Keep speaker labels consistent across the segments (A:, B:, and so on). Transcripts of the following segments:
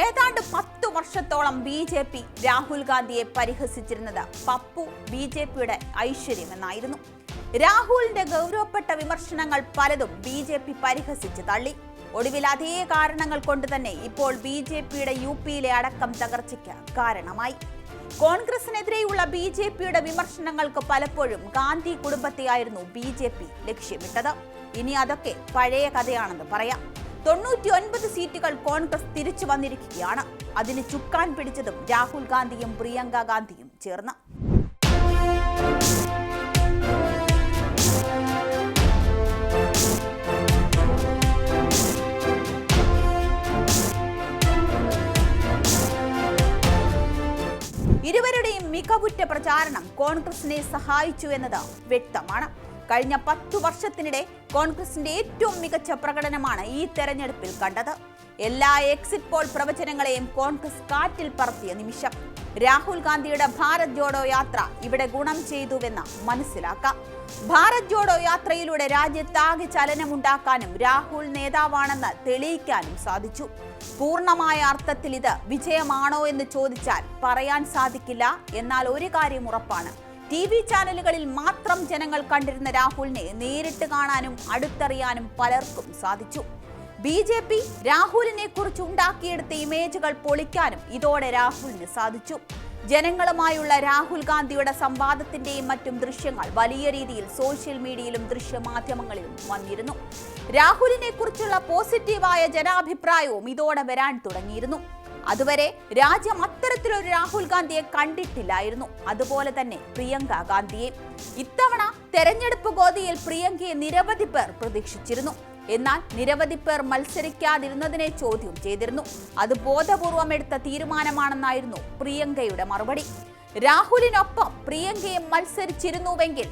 A: ഏതാണ്ട് പത്തു വർഷത്തോളം ബി ജെ പി രാഹുൽ ഗാന്ധിയെ പരിഹസിച്ചിരുന്നത് പപ്പു ബി ജെ പിയുടെ ഐശ്വര്യമെന്നായിരുന്നു. രാഹുലിന്റെ ഗൗരവപ്പെട്ട വിമർശനങ്ങൾ പലതും ബി ജെ പി പരിഹസിച്ച് തള്ളി. ഒടുവിൽ അതേ കാരണങ്ങൾ കൊണ്ട് തന്നെ ഇപ്പോൾ ബി ജെ പിയുടെ യു പിയിലെ അടക്കം തകർച്ചയ്ക്ക് കാരണമായി. കോൺഗ്രസിനെതിരെയുള്ള ബി ജെ പിയുടെ വിമർശനങ്ങൾക്ക് പലപ്പോഴും ഗാന്ധി കുടുംബത്തെയായിരുന്നു ബി ജെ പി ലക്ഷ്യമിട്ടത്. ഇനി അതൊക്കെ പഴയ കഥയാണെന്ന് പറയാം. തൊണ്ണൂറ്റി ഒൻപത് സീറ്റുകൾ കോൺഗ്രസ് തിരിച്ചു വന്നിരിക്കുകയാണ്. അതിന് ചുക്കാൻ പിടിച്ചതും രാഹുൽ ഗാന്ധിയും പ്രിയങ്ക ഗാന്ധിയും ചേർന്ന്. ഇരുവരുടെയും മികവുറ്റ പ്രചാരണം കോൺഗ്രസിനെ സഹായിച്ചു എന്നത് വ്യക്തമാണ്. കഴിഞ്ഞ പത്തു വർഷത്തിനിടെ കോൺഗ്രസിന്റെ ഏറ്റവും മികച്ച പ്രകടനമാണ് ഈ തെരഞ്ഞെടുപ്പിൽ കണ്ടത്. എല്ലാ എക്സിറ്റ് പോൾ പ്രവചനങ്ങളെയും കോൺഗ്രസ് കാറ്റിൽ പറത്തിയ നിമിഷം. രാഹുൽ ഗാന്ധിയുടെ ഭാരത് ജോഡോ യാത്ര ഇവിടെ ഗുണം ചെയ്തുവെന്ന് മനസ്സിലാക്കാം. ഭാരത് ജോഡോ യാത്രയിലൂടെ രാജ്യത്താകെ ചലനമുണ്ടാക്കാനും രാഹുൽ നേതാവാണെന്ന് തെളിയിക്കാനും സാധിച്ചു. പൂർണമായ അർത്ഥത്തിൽ ഇത് വിജയമാണോ എന്ന് ചോദിച്ചാൽ പറയാൻ സാധിക്കില്ല. എന്നാൽ ഒരു കാര്യം ഉറപ്പാണ്. ടി വി ചാനലുകളിൽ മാത്രം ജനങ്ങൾ കണ്ടിരുന്ന രാഹുലിനെ നേരിട്ട് കാണാനും അടുത്തറിയാനും പലർക്കും സാധിച്ചു. ബി ജെ പി രാഹുലിനെ കുറിച്ച് ഉണ്ടാക്കിയെടുത്ത ഇമേജുകൾ പൊളിക്കാനും ഇതോടെ രാഹുലിന് സാധിച്ചു. ജനങ്ങളുമായുള്ള രാഹുൽ ഗാന്ധിയുടെ സംവാദത്തിന്റെയും മറ്റും ദൃശ്യങ്ങൾ വലിയ രീതിയിൽ സോഷ്യൽ മീഡിയയിലും ദൃശ്യമാധ്യമങ്ങളിലും വന്നിരുന്നു. രാഹുലിനെ കുറിച്ചുള്ള പോസിറ്റീവായ ജനാഭിപ്രായവും ഇതോടെ വരാൻ തുടങ്ങിയിരുന്നു. അതുവരെ രാജ്യം അത്തരത്തിലൊരു രാഹുൽ ഗാന്ധിയെ കണ്ടിട്ടില്ലായിരുന്നു. അതുപോലെ തന്നെ പ്രിയങ്ക ഗാന്ധിയെ. ഇത്തവണ തെരഞ്ഞെടുപ്പ് ഗോതിയിൽ പ്രിയങ്കയെ നിരവധി പേർ പ്രതീക്ഷിച്ചിരുന്നു. എന്നാൽ നിരവധി പേർ മത്സരിക്കാതിരുന്നതിനെ ചോദ്യം ചെയ്തിരുന്നു. അത് ബോധപൂർവം എടുത്ത തീരുമാനമാണെന്നായിരുന്നു പ്രിയങ്കയുടെ മറുപടി. രാഹുലിനൊപ്പം പ്രിയങ്കയെ മത്സരിച്ചിരുന്നുവെങ്കിൽ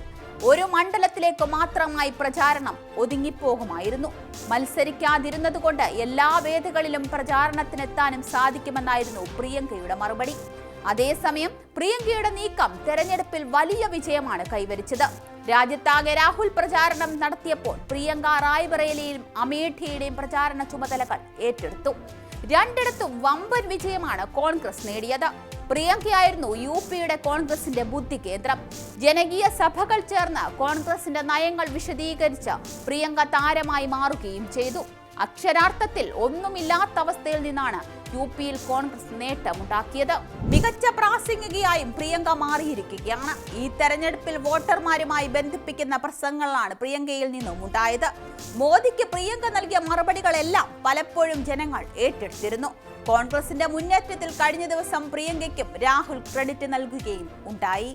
A: ഒരു മണ്ഡലത്തിലേക്ക് മാത്രമായി പ്രചാരണം ഒതുങ്ങിപ്പോകുമായിരുന്നു. മത്സരിക്കാതിരുന്നത് കൊണ്ട് എല്ലാ വേദികളിലും പ്രചാരണത്തിനെത്താനും സാധിക്കുമെന്നായിരുന്നു പ്രിയങ്കയുടെ മറുപടി. അതേസമയം പ്രിയങ്കയുടെ നീക്കം തെരഞ്ഞെടുപ്പിൽ വലിയ വിജയമാണ് കൈവരിച്ചത്. രാജ്യത്താകെ രാഹുൽ പ്രചാരണം നടത്തിയപ്പോൾ പ്രിയങ്ക റായ്ബറേലിയിലും അമേഠിയുടെയും പ്രചാരണ ചുമതലകൾ ഏറ്റെടുത്തു. രണ്ടിടത്തും വമ്പൻ വിജയമാണ് കോൺഗ്രസ് നേടിയത്. പ്രിയങ്കയായിരുന്നു യു പിയുടെ കോൺഗ്രസിന്റെ ബുദ്ധി കേന്ദ്രം. ജനകീയ സഭകൾ ചേർന്ന് കോൺഗ്രസിന്റെ നയങ്ങൾ വിശദീകരിച്ച് പ്രിയങ്ക താരമായി മാറുകയും ചെയ്തു. അക്ഷരാർത്ഥത്തിൽ ഒന്നുമില്ലാത്ത അവസ്ഥയിൽ നിന്നാണ് യു പിയിൽ കോൺഗ്രസ് നേട്ടമുണ്ടാക്കിയത്. മികച്ച പ്രാസംഗികയായും പ്രിയങ്ക മാറിയിരിക്കുകയാണ്. ഈ തെരഞ്ഞെടുപ്പിൽ വോട്ടർമാരുമായി ബന്ധിപ്പിക്കുന്ന പ്രസംഗങ്ങളാണ് പ്രിയങ്കയിൽ നിന്നും ഉണ്ടായത് മോദിക്ക് പ്രിയങ്ക നൽകിയ മറുപടികളെല്ലാം പലപ്പോഴും ജനങ്ങൾ ഏറ്റെടുത്തിരുന്നു. കോൺഗ്രസിന്റെ മുന്നേറ്റത്തിൽ കഴിഞ്ഞ ദിവസം പ്രിയങ്കയ്ക്കും രാഹുൽ ക്രെഡിറ്റ് നൽകുകയും ഉണ്ടായി.